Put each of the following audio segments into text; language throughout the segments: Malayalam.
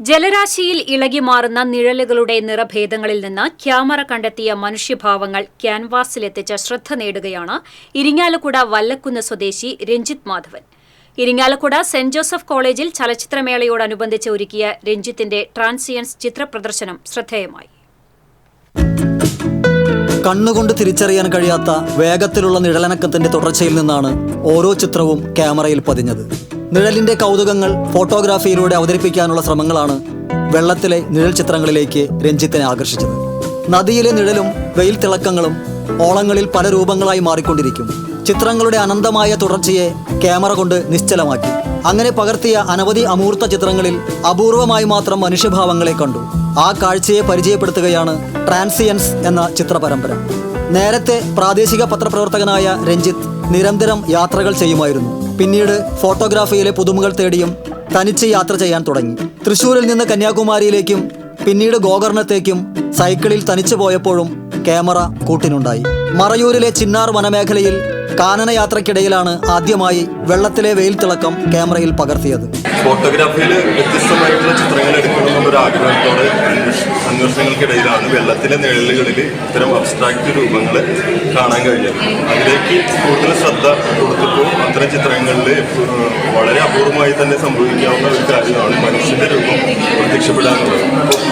ജലരാശിയിൽ ഇളകി മാറുന്ന നിഴലുകളുടെ നിറഭേദങ്ങളിൽ നിന്ന് ക്യാമറ കണ്ടെത്തിയ മനുഷ്യഭാവങ്ങൾ ക്യാൻവാസിലെത്തിച്ച ശ്രദ്ധ നേടുകയാണ് ഇരിങ്ങാലക്കുട വല്ലക്കുന്ന് സ്വദേശി രഞ്ജിത്ത് മാധവൻ. ഇരിങ്ങാലക്കുട സെന്റ് ജോസഫ് കോളേജിൽ ചലച്ചിത്രമേളയോടനുബന്ധിച്ച് ഒരുക്കിയ രഞ്ജിത്തിന്റെ ട്രാൻസിയൻസ് ചിത്രപ്രദർശനം ശ്രദ്ധേയമായി. കണ്ണുകൊണ്ട് തിരിച്ചറിയാൻ കഴിയാത്ത വേഗത്തിലുള്ള നിഴലനക്കത്തിന്റെ തുടർച്ചയിൽ നിന്നാണ് ഓരോ ചിത്രവും ക്യാമറയിൽ പതിഞ്ഞത്. നിഴലിന്റെ കൗതുകങ്ങൾ ഫോട്ടോഗ്രാഫിയിലൂടെ അവതരിപ്പിക്കാനുള്ള ശ്രമങ്ങളാണ് വെള്ളത്തിലെ നിഴൽ ചിത്രങ്ങളിലേക്ക് രഞ്ജിത്തിനെ ആകർഷിച്ചത്. നദിയിലെ നിഴലും വെയിൽ തിളക്കങ്ങളും ഓളങ്ങളിൽ പല രൂപങ്ങളായി മാറിക്കൊണ്ടിരിക്കും. ചിത്രങ്ങളുടെ അനന്തമായ തുടർച്ചയെ ക്യാമറ കൊണ്ട് നിശ്ചലമാക്കി. അങ്ങനെ പകർത്തിയ അനവധി അമൂർത്ത ചിത്രങ്ങളിൽ അപൂർവമായി മാത്രം മനുഷ്യഭാവങ്ങളെ കണ്ടു. ആ കാഴ്ചയെ പരിചയപ്പെടുത്തുകയാണ് ട്രാൻസിയൻസ് എന്ന ചിത്രപരമ്പര. നേരത്തെ പ്രാദേശിക പത്രപ്രവർത്തകനായ രഞ്ജിത്ത് നിരന്തരം യാത്രകൾ ചെയ്യുമായിരുന്നു. പിന്നീട് ഫോട്ടോഗ്രാഫിയിലെ പുതുമകൾ തേടിയും തനിച്ച് യാത്ര ചെയ്യാൻ തുടങ്ങി. തൃശൂരിൽ നിന്ന് കന്യാകുമാരിയിലേക്കും പിന്നീട് ഗോകർണത്തേക്കും സൈക്കിളിൽ തനിച്ചു പോയപ്പോഴും ക്യാമറ കൂട്ടിനുണ്ടായി. മറയൂരിലെ ചിന്നാർ വനമേഖലയിൽ കാനനയാത്രയ്ക്കിടയിലാണ് ആദ്യമായി വെള്ളത്തിലെ വെയിൽ തിളക്കം ക്യാമറയിൽ പകർത്തിയത്. ഫോട്ടോഗ്രാഫിയിൽ വ്യത്യസ്തമായിട്ടുള്ള ചിത്രങ്ങൾ എടുക്കണം എന്നുള്ളൊരു ആഗ്രഹത്തോടെ സംഘർഷങ്ങൾക്കിടയിലാണ് വെള്ളത്തിലെ നിഴലുകളിൽ ഇത്തരം അബ്സ്ട്രാക്ട് രൂപങ്ങൾ കാണാൻ കഴിഞ്ഞത്. അതിലേക്ക് കൂടുതൽ ശ്രദ്ധ അത്തരം ചിത്രങ്ങളിൽ വളരെ അപൂർവമായി തന്നെ സംഭവിക്കാവുന്ന ഒരു കാര്യമാണ് മനുഷ്യന്റെ രൂപം പ്രത്യക്ഷപ്പെടാനുള്ളത്.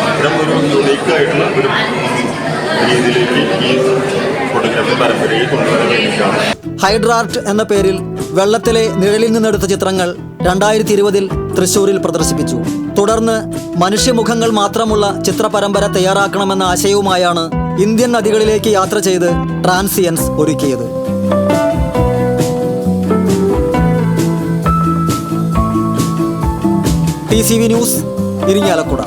അത്തരം ഒരു യുണീക്ക് ആയിട്ടുള്ള ഒരു രീതിയിലേക്ക് ഈ ഫോട്ടോഗ്രാഫി പരമ്പരയെ കൊണ്ടുവരാൻ വേണ്ടിയിട്ടാണ്. ഹൈഡ്രാർട്ട് എന്ന പേരിൽ വെള്ളത്തിലെ നിഴലിൽ നിന്നെടുത്ത ചിത്രങ്ങൾ രണ്ടായിരത്തി ഇരുപതിൽ തൃശൂരിൽ പ്രദർശിപ്പിച്ചു. തുടർന്ന് മനുഷ്യമുഖങ്ങൾ മാത്രമുള്ള ചിത്രപരമ്പര തയ്യാറാക്കണമെന്ന ആശയവുമായാണ് ഇന്ത്യൻ നദികളിലേക്ക് യാത്ര ചെയ്ത് ട്രാൻസിയൻസ് ഒരുക്കിയത്. T C V news Irinjalakuda.